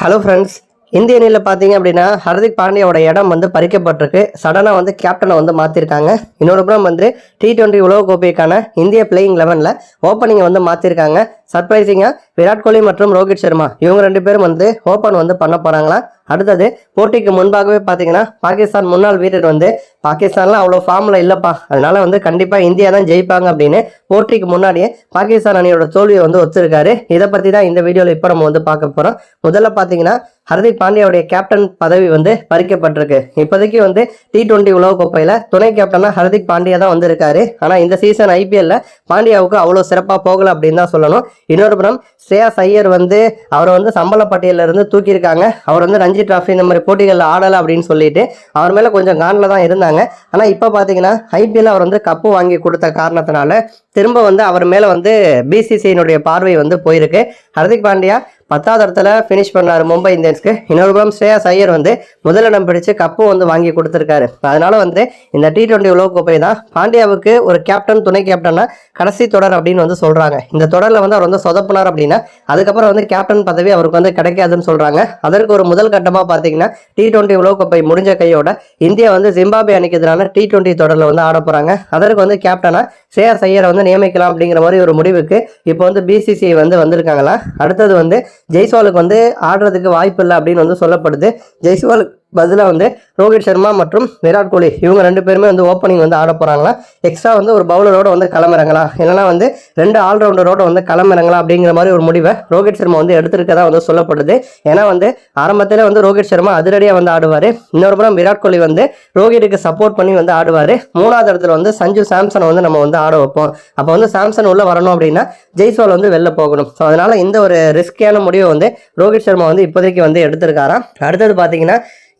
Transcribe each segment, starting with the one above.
Hello friends இந்திய அணியில் பார்த்தீங்க அப்படின்னா ஹர்திக் பாண்டியாவோட இடம் வந்து பறிக்கப்பட்டிருக்கு. சடனாக வந்து கேப்டனை வந்து மாற்றிருக்காங்க இன்னொரு புறம் வந்து டி டுவெண்ட்டி உலகக்கோப்பைக்கான இந்திய பிளேயிங் லெவனில் ஓப்பனிங்கை வந்து மாற்றிருக்காங்க சர்ப்ரைசிங்காக விராட் கோலி மற்றும் ரோஹித் சர்மா. இவங்க ரெண்டு பேரும் வந்து ஓப்பன் வந்து பண்ண போகிறாங்களா அடுத்தது போட்டிக்கு முன்பாகவே பார்த்தீங்கன்னா பாகிஸ்தான் முன்னாள் வீரர் வந்து பாகிஸ்தான்லாம் அவ்வளோ ஃபார்மில் இல்லைப்பா. அதனால வந்து கண்டிப்பாக இந்தியா தான் ஜெயிப்பாங்க அப்படின்னு போட்டிக்கு முன்னாடியே பாகிஸ்தான் அணியோட தோல்வியை வந்து ஒத்துருக்காரு. இதை பற்றி தான் இந்த வீடியோவில் இப்போ நம்ம வந்து பார்க்க போகிறோம் முதல்ல பார்த்தீங்கன்னா ஹர்திக் பாண்டியாவுடைய கேப்டன் பதவி வந்து பறிக்கப்பட்டிருக்கு. இப்போதைக்கு வந்து டி டுவெண்ட்டி உலகக்கோப்பையில் துணை கேப்டனாக ஹர்திக் பாண்டியா தான் வந்திருக்காரு. ஆனால் இந்த சீசன் ஐபிஎல்ல பாண்டியாவுக்கு அவ்வளோ சிறப்பாக போகலை அப்படின்னு தான் சொல்லணும். இன்னொரு புறம் ஸ்ரேயாஸ் ஐயர் வந்து அவரை வந்து சம்பள பட்டியலில் இருந்து தூக்கியிருக்காங்க. அவர் வந்து ரஞ்சி டிராஃபி இந்த மாதிரி போட்டிகளில் ஆடலை அப்படின்னு சொல்லிட்டு அவர் மேலே கொஞ்சம் கானில் தான் இருந்தாங்க. ஆனால் இப்போ பார்த்தீங்கன்னா ஐபிஎல் அவர் வந்து கப்பு வாங்கி கொடுத்த காரணத்தினால திரும்ப வந்து அவர் மேலே வந்து பிசிசியினுடைய பார்வை வந்து போயிருக்கு. ஹர்திக் பாண்டியா பத்தாவது இடத்துல ஃபினிஷ் பண்ணார் மும்பை இந்தியன்ஸ்க்கு. இன்னொரு புறம் ஸ்ரேயாஸ் ஐயர் வந்து முதலிடம் பிடிச்சு கப்பும் வந்து வாங்கி கொடுத்துருக்காரு. அதனால வந்து இந்த டி டுவெண்ட்டி உலகக்கோப்பை தான் பாண்டியாவுக்கு ஒரு கேப்டன் துணை கேப்டனா கடைசி தொடர் அப்படின்னு வந்து சொல்கிறாங்க இந்த தொடரில் வந்து அவர் வந்து சொதப்பினார் அப்படின்னா அதுக்கப்புறம் வந்து கேப்டன் பதவி அவருக்கு வந்து கிடைக்காதுன்னு சொல்கிறாங்க அதற்கு ஒரு முதல் கட்டமாக பார்த்தீங்கன்னா டி டுவெண்ட்டி உலகக்கோப்பை முடிஞ்ச கையோட இந்தியா வந்து ஜிம்பாபே அணிக்கு எதிரான டி டுவெண்ட்டி தொடரில் வந்து ஆட போகிறாங்க அதற்கு வந்து கேப்டனாக ஸ்ரேயாஸ் ஐயரை வந்து நியமிக்கலாம் அப்படிங்கிற மாதிரி ஒரு முடிவுக்கு இப்போ வந்து பிசிசிஐ வந்து வந்திருக்காங்களா? அடுத்தது வந்து ஜெய்ஸ்வாலுக்கு வந்து ஆடுறதுக்கு வாய்ப்பு இல்லை அப்படின்னு வந்து சொல்லப்படுது. ஜெய்ஸ்வாலுக்கு பதிலாக வந்து ரோஹித் சர்மா மற்றும் விராட் கோலி இவங்க ரெண்டு பேருமே வந்து ஓப்பனிங் வந்து ஆட போகிறாங்களா எக்ஸ்ட்ரா வந்து ஒரு பவுலரோட வந்து கிளம்புறாங்களா? இல்லைனா வந்து ரெண்டு ஆல்ரவுண்டரோட வந்து கிளம்புறாங்களா? அப்படிங்கிற மாதிரி ஒரு முடிவை ரோஹித் சர்மா வந்து எடுத்திருக்கதா வந்து சொல்லப்படுது. ஏன்னா வந்து ஆரம்பத்தில் வந்து ரோஹித் சர்மா அதிரடியாக வந்து ஆடுவார். இன்னொரு புறம் விராட் கோலி வந்து ரோஹித்துக்கு சப்போர்ட் பண்ணி வந்து ஆடுவார். மூணாவது இடத்துல வந்து சஞ்சு சாம்சனை வந்து நம்ம வந்து ஆட வைப்போம். அப்போ வந்து சாம்சன் உள்ளே வரணும் அப்படின்னா ஜெய்ஸ்வால் வந்து வெளில போகணும். ஸோ அதனால இந்த ஒரு ரிஸ்கியான முடிவை வந்து ரோஹித் சர்மா வந்து இப்போதைக்கு வந்து எடுத்திருக்காராம். அடுத்தது பார்த்தீங்கன்னா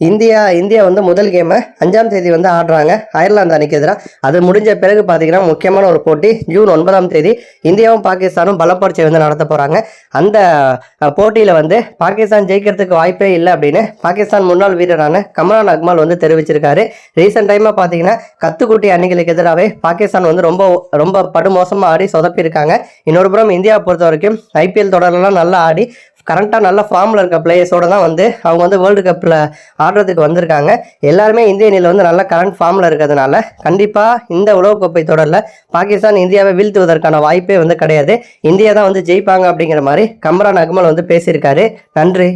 இந்தியா இந்தியா வந்து முதல் கேமை அஞ்சாம் தேதி வந்து ஆடுறாங்க. அயர்லாந்து அணிக்கு எதிராக அது முடிஞ்ச பிறகு பார்த்தீங்கன்னா முக்கியமான ஒரு போட்டி ஜூன் ஒன்பதாம் தேதி இந்தியாவும் பாகிஸ்தானும் பலப்பரீட்சை வந்து நடத்த போகிறாங்க அந்த போட்டியில் வந்து பாகிஸ்தான் ஜெயிக்கிறதுக்கு வாய்ப்பே இல்லை அப்படின்னு பாகிஸ்தான் முன்னாள் வீரரான கமரான் அக்மால் வந்து தெரிவிச்சிருக்காரு. ரீசெண்ட் டைமாக பார்த்தீங்கன்னா கத்துக்குட்டி அணிகளுக்கு எதிராகவே பாகிஸ்தான் வந்து ரொம்ப ரொம்ப படுமோசமாக ஆடி சொதப்பியிருக்காங்க. இன்னொரு புறம் இந்தியாவை பொறுத்த வரைக்கும் ஐபிஎல் தொடர்லாம் நல்லா ஆடி கரண்ட்டாக நல்ல ஃபார்மில் இருக்க பிளேயர்ஸோடு தான் வந்து அவங்க வந்து வேர்ல்டு கப்பில் ஆடுறதுக்கு வந்திருக்காங்க. எல்லாருமே இந்திய அணியில் வந்து நல்ல கரண்ட் ஃபார்மில் இருக்கிறதுனால கண்டிப்பாக இந்த உலகக்கோப்பை தொடரில் பாகிஸ்தான் இந்தியாவை வீழ்த்துவதற்கான வாய்ப்பே வந்து கிடையாது. இந்தியா தான் வந்து ஜெயிப்பாங்க அப்படிங்கிற மாதிரி கம்ரான் அக்மல் வந்து பேசியிருக்காரு. நன்றி.